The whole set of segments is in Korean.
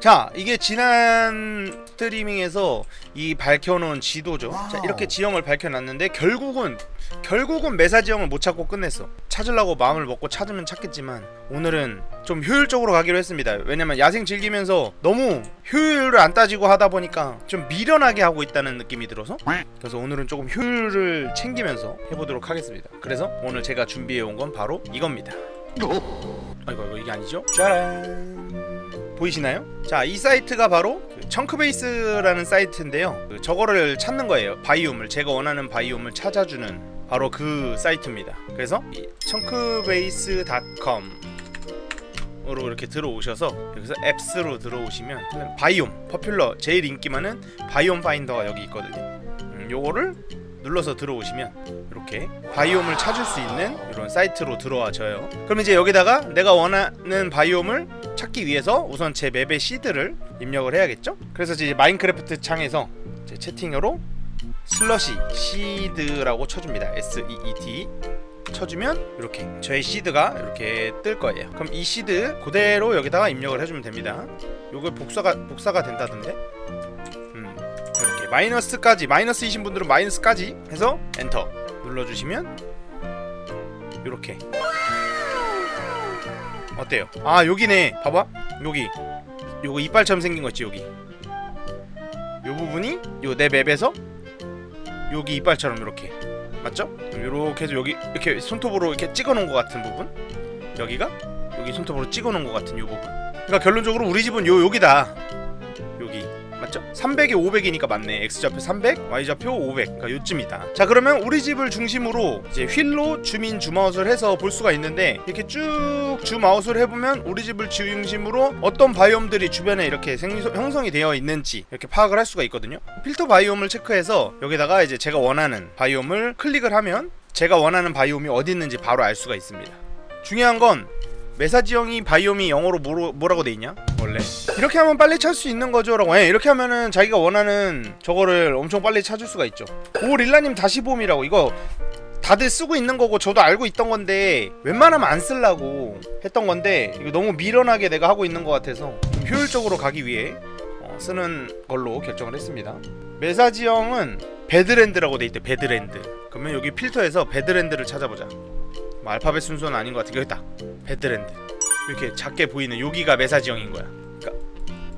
자 이게 지난 스트리밍에서 이 밝혀놓은 지도죠. 자 이렇게 지형을 밝혀놨는데 결국은 결국은 메사 지형을 못 찾고 끝냈어. 찾으려고 마음을 먹고 찾으면 찾겠지만 오늘은 좀 효율적으로 가기로 했습니다. 왜냐면 야생 즐기면서 너무 효율을 안 따지고 하다 보니까 좀 미련하게 하고 있다는 느낌이 들어서 그래서 오늘은 조금 효율을 챙기면서 해보도록 하겠습니다. 그래서 오늘 제가 준비해 온 건 바로 이겁니다. 아이고 이거 이게 아니죠? 짜란 보이시나요? 자, 이 사이트가 바로 그 청크베이스라는 사이트인데요. 그 저거를 찾는 거예요. 바이옴을 제가 원하는 바이옴을 찾아주는 바로 그 사이트입니다. 그래서 이 청크베이스.com 으로 이렇게 들어오셔서 여기서 앱스로 들어오시면 바이옴 퍼퓰러 제일 인기 많은 바이옴 파인더가 여기 있거든요. 음, 요거를 눌러서 들어오시면 이렇게 바이옴을 찾을 수 있는 이런 사이트로 들어와져요. 그럼 이제 여기다가 내가 원하는 바이옴을 찾기 위해서 우선 제 맵의 시드를 입력을 해야겠죠? 그래서 이제 마인크래프트 창에서 제 채팅으로 슬러시 시드라고 쳐줍니다. S E E D 쳐주면 이렇게 저의 시드가 이렇게 뜰 거예요. 그럼 이 시드 그대로 여기다가 입력을 해주면 됩니다. 요거 복사가 복사가 된다던데. 마이너스까지 마이너스이신 분들은 마이너스까지 해서 엔터 눌러주시면 이렇게 어때요? 아 여기네. 봐봐. 여기 요거 이빨처럼 생긴 거 있지 여기. 요 부분이 요 내 맵에서 여기 이빨처럼 이렇게 맞죠? 이렇게 해서 여기 이렇게 손톱으로 이렇게 찍어놓은 것 같은 부분 여기가 여기 손톱으로 찍어놓은 것 같은 요 부분 그러니까 결론적으로 우리 집은 요 여기다 여기 맞죠? 300에 500이니까 맞네. X좌표 300, Y좌표 500 그러니까 요쯤이다. 자 그러면 우리 집을 중심으로 이제 휠로 주민 줌아웃을 해서 볼 수가 있는데 이렇게 쭉 줌아웃을 해보면 우리 집을 중심으로 어떤 바이옴들이 주변에 이렇게 생성, 형성이 되어 있는지 이렇게 파악을 할 수가 있거든요. 필터 바이옴을 체크해서 여기다가 이제 제가 원하는 바이옴을 클릭을 하면 제가 원하는 바이옴이 어디 있는지 바로 알 수가 있습니다. 중요한 건 메사 지형이 바이옴이 영어로 뭐로, 뭐라고 돼 있냐? 원래. 이렇게 하면 빨리 찾을 수 있는 거죠라고. 예, 이렇게 하면은 자기가 원하는 저거를 엄청 빨리 찾을 수가 있죠. 오 릴라님 다시 봄이라고. 이거 다들 쓰고 있는 거고 저도 알고 있던 건데 웬만하면 안 쓰려고 했던 건데 이거 너무 미련하게 내가 하고 있는 것 같아서 좀 효율적으로 가기 위해 어, 쓰는 걸로 결정을 했습니다. 메사 지형은 베드랜드라고 돼 있대 베드랜드. 그러면 여기 필터에서 베드랜드를 찾아보자 뭐 알파벳 순서는 아닌 것 같아. 여기 있다 베드랜드. 이렇게 작게 보이는 여기가 메사 지형인 거야. 그러니까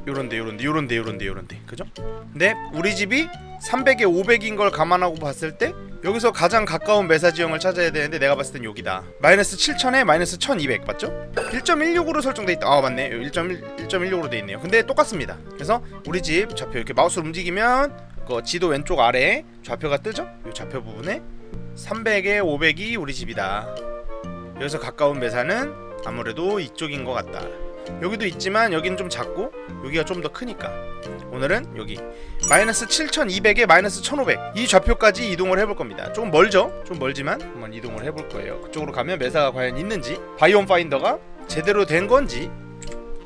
요런데 요런데 요런데 요런데 요런데. 그죠? 근데 우리 집이 300에 500인 걸 감안하고 봤을 때 여기서 가장 가까운 메사 지형을 찾아야 되는데 내가 봤을 땐 여기다. 마이너스 7000에 마이너스 1200 맞죠? 1.16으로 설정돼 있다. 아 맞네. 1.1, 1.16으로 돼 있네요. 근데 똑같습니다. 그래서 우리 집 좌표 이렇게 마우스를 움직이면 그 지도 왼쪽 아래에 좌표가 뜨죠? 이 좌표 부분에 300에 500이 우리 집이다 여기서 가까운 매사는 아무래도 이쪽인 것 같다. 여기도 있지만 여기는 좀 작고 여기가 좀 더 크니까 오늘은 여기 마이너스 7200에 마이너스 1500 이 좌표까지 이동을 해볼 겁니다. 조금 멀죠? 좀 멀지만 한번 이동을 해볼 거예요. 그쪽으로 가면 매사가 과연 있는지 바이옴 파인더가 제대로 된 건지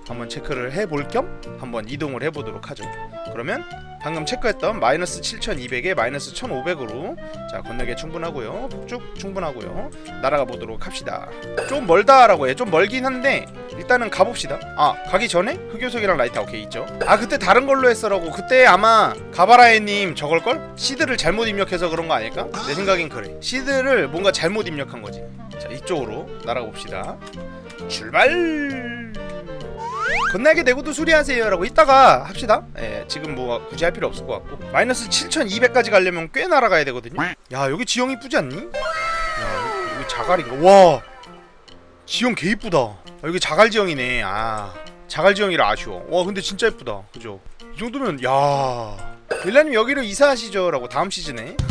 한번 체크를 해볼 겸 한번 이동을 해보도록 하죠. 그러면 방금 체크했던 마이너스 7200에 마이너스 1500으로 자 건너기 충분하고요. 북쪽 충분하고요. 날아가 보도록 합시다. 좀 멀다라고 해좀 멀긴 한데 일단은 가봅시다. 아 가기 전에 흑요석이랑 라이터 오케이 있죠? 아 그때 다른 걸로 했어라고. 그때 아마 가바라에님 저걸걸? 시드를 잘못 입력해서 그런 거 아닐까? 내 생각엔 그래. 시드를 뭔가 잘못 입력한 거지. 자 이쪽으로 날아가 봅시다. 출발 건날개 내고도 수리하세요라고 이따가 합시다. 예, 지금 뭐 굳이 할 필요 없을 것 같고 마이너스 7,200까지 가려면 꽤 날아가야 되거든요. 야 여기 지형 이쁘지 않니? 야 여기, 여기 자갈인가? 와 지형 개 이쁘다. 아, 여기 자갈 지형이네. 아 자갈 지형이라 아쉬워. 와 근데 진짜 이쁘다. 그죠? 이 정도면 야 릴라님 여기로 이사하시죠라고 다음 시즌에.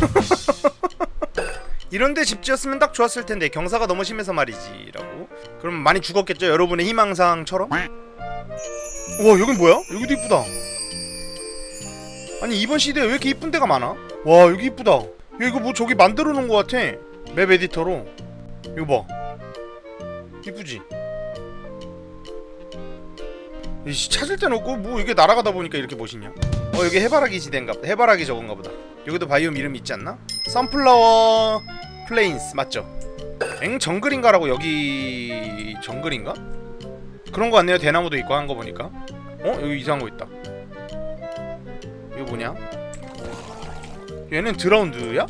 이런데 집 지었으면 딱 좋았을 텐데 경사가 너무 심해서 말이지라고. 그럼 많이 죽었겠죠 여러분의 희망사항처럼. 와 여긴 뭐야? 여기도 이쁘다 아니 이번 시대에 왜 이렇게 이쁜 데가 많아? 와 여기 이쁘다 야 이거 뭐 저기 만들어 놓은 거 같아 맵 에디터로 이거 봐 이쁘지? 이씨 찾을 땐 없고 뭐 이게 날아가다 보니까 이렇게 멋있냐 어 여기 해바라기 지대인가 보다 해바라기 저건가 보다 여기도 바이옴 이름 있지 않나? 선플라워 플레인스 맞죠? 엥 정글인가라고 여기 정글인가? 그런 거 같네요. 대나무도 있고 한 거 보니까. 어? 여기 이상한 거 있다. 이거 뭐냐? 얘는 드라운드야?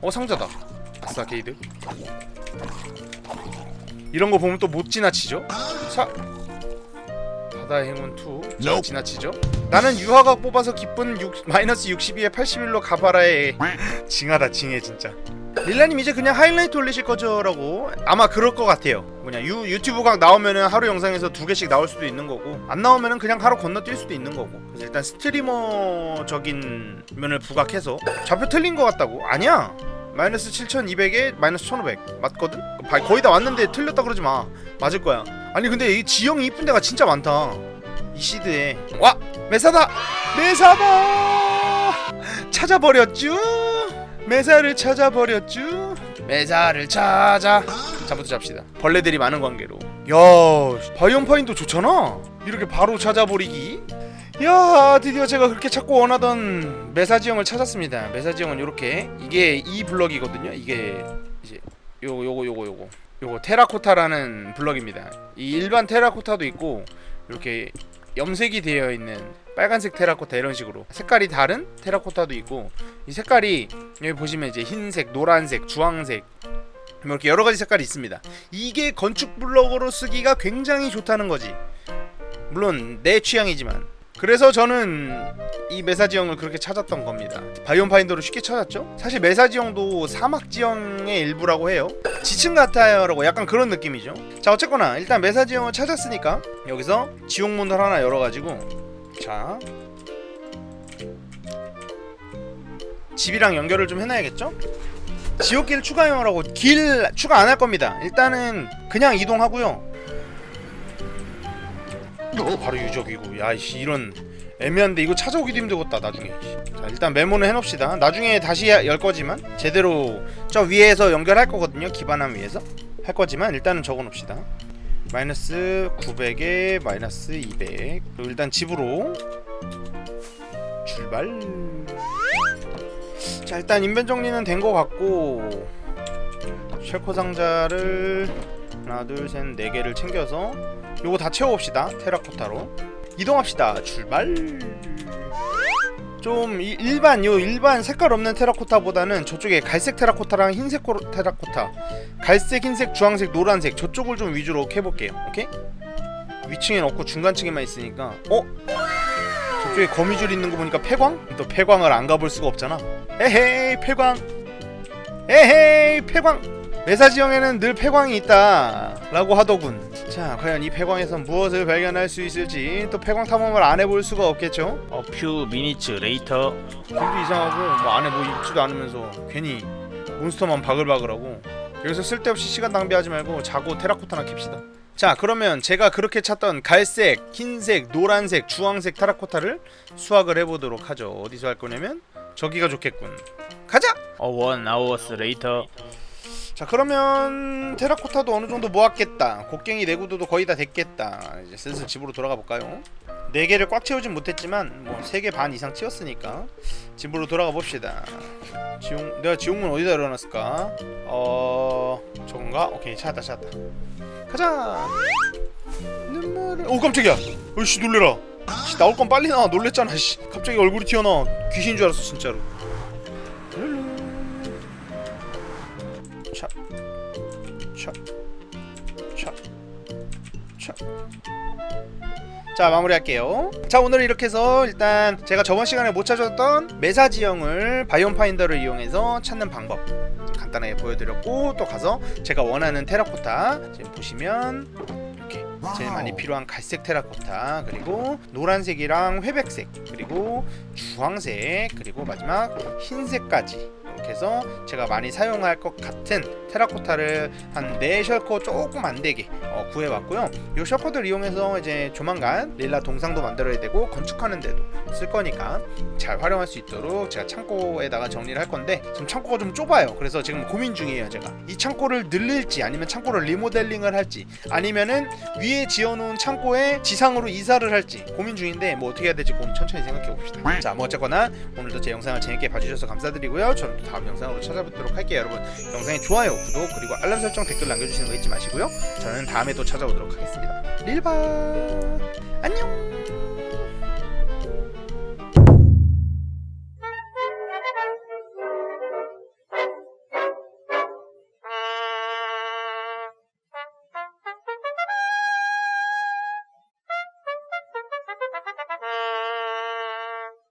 어 상자다. 아싸 게이드. 이런 거 보면 또 못 지나치죠? 사 바다의 행운 2 자, 지나치죠? 나는 유화각 뽑아서 기쁜 6, 마이너스 62에 81로 가바라에 징하다 징해 진짜 릴라님 이제 그냥 하이라이트 올리실 거죠라고. 아마 그럴 것 같아요. 뭐냐 유, 유튜브 각 나오면은 하루 영상에서 두 개씩 나올 수도 있는 거고 안 나오면은 그냥 하루 건너뛸 수도 있는 거고. 그래서 일단 스트리머적인 면을 부각해서 좌표 틀린 것 같다고? 아니야. 마이너스 7200에 마이너스 1500 맞거든? 바- 거의 다 왔는데 틀렸다 그러지 마. 맞을 거야. 아니 근데 이 지형이 이쁜 데가 진짜 많다. 이 시드에. 와! 메사다! 메사다! 찾아버렸쥬 메사를 찾아버렸쥬? 메사를 찾아. 자부터 잡시다. 벌레들이 많은 관계로. 야 바이옴파인도 좋잖아. 이렇게 바로 찾아버리기? 야 드디어 제가 그렇게 찾고 원하던 메사 지형을 찾았습니다. 메사 지형은 이렇게. 이게 이 블럭이거든요. 이게 이제 요거 요거 요거 요거. 요거 테라코타라는 블럭입니다. 이 일반 테라코타도 있고 이렇게 염색이 되어 있는 빨간색 테라코타 이런 식으로 색깔이 다른 테라코타도 있고 이 색깔이 여기 보시면 이제 흰색, 노란색, 주황색 뭐 이렇게 여러 가지 색깔이 있습니다. 이게 건축 블럭으로 쓰기가 굉장히 좋다는 거지. 물론 내 취향이지만. 그래서 저는 이 메사지형을 그렇게 찾았던 겁니다. 바이옴 파인더로 쉽게 찾았죠? 사실 메사지형도 사막 지형의 일부라고 해요. 지층 같아요라고 약간 그런 느낌이죠. 자 어쨌거나 일단 메사지형을 찾았으니까 여기서 지옥문을 하나 열어가지고 자. 집이랑 연결을 좀 해놔야겠죠? 지옥길 추가용하라고 길 추가 안 할 겁니다. 일단은 그냥 이동하고요. 바로 유적이고. 야이씨 이런 애매한데 이거 찾아오기도 힘들겠다 나중에. 자 일단 메모는 해놓읍시다. 나중에 다시 열 거지만 제대로 저 위에서 연결할 거거든요. 기반함 위에서. 할 거지만 일단은 적어놓읍시다 마이너스 900에 마이너스 200 그리고 일단 집으로 출발. 자 일단 인벤 정리는 된거 같고 쉘코 상자를 하나 둘셋네 개를 챙겨서 요거 다 채워봅시다. 테라코타로. 이동합시다. 출발 좀 이- 일반 요 일반 색깔 없는 테라코타보다는 저쪽에 갈색 테라코타랑 흰색 테라코타. 갈색 흰색 주황색 노란색 저쪽을 좀 위주로 캐볼게요. 오케이? 위층엔 없고 중간층에만 있으니까. 어? 저쪽에 거미줄 있는 거 보니까 폐광? 또 폐광을 안 가볼 수가 없잖아. 에헤이 폐광. 에헤이 폐광 메사 지형에는 늘 폐광이 있다 라고 하더군 자 과연 이 폐광에선 무엇을 발견할 수 있을지 또 폐광 탐험을 안 해볼 수가 없겠죠 few minutes later. 길도 이상하고 뭐 안에 뭐 입지도 않으면서 괜히 몬스터만 바글바글하고 여기서 쓸데없이 시간 낭비하지 말고 자고 테라코타나 캡시다 자 그러면 제가 그렇게 찾던 갈색, 흰색, 노란색, 주황색 테라코타를 수확을 해보도록 하죠 어디서 할 거냐면 저기가 좋겠군 가자! One hours later. 자 그러면 테라코타도 어느 정도 모았겠다. 곡괭이 내구도도 거의 다 됐겠다. 이제 슬슬 집으로 돌아가 볼까요? 네 개를 꽉 채우진 못했지만 뭐세개반 이상 채웠으니까 집으로 돌아가 봅시다. 지용 내가 지옥문 어디다 열어놨을까? 어 저건가? 오케이 찾았다 찾았다. 가자! 눈물을 오 깜짝이야! 어이씨 놀래라. 씨, 나올 건 빨리 나와. 놀랬잖아 씨. 갑자기 얼굴이 튀어나와. 귀신 줄 알았어 진짜로 차, 차, 차. 자 마무리할게요. 자 오늘 이렇게 해서 일단 제가 저번 시간에 못 찾았던 메사 지형을 바이옴 파인더를 이용해서 찾는 방법 간단하게 보여드렸고 또 가서 제가 원하는 테라코타 지금 보시면 이렇게 제일 많이 필요한 갈색 테라코타 그리고 노란색이랑 회백색 그리고 주황색 그리고 마지막 흰색까지 해서 제가 많이 사용할 것 같은 테라코타를 한 4셜코 조금 안 되게 어, 구해왔고요. 이 셜코들 이용해서 이제 조만간 릴라 동상도 만들어야 되고 건축하는 데도 쓸 거니까 잘 활용할 수 있도록 제가 창고에다가 정리를 할 건데 지금 창고가 좀 좁아요. 그래서 지금 고민 중이에요 제가. 이 창고를 늘릴지 아니면 창고를 리모델링을 할지 아니면은 위에 지어놓은 창고에 지상으로 이사를 할지 고민 중인데 뭐 어떻게 해야 될지 고민 천천히 생각해 봅시다. 자 뭐 어쨌거나 오늘도 제 영상을 재밌게 봐주셔서 감사드리고요. 저는 또 다음 영상으로 찾아뵙도록 할게요. 여러분 영상에 좋아요 구독 그리고 알람 설정 댓글 남겨주시는 거 잊지 마시고요. 저는 다음에 또 찾아오도록 하겠습니다. 릴바 안녕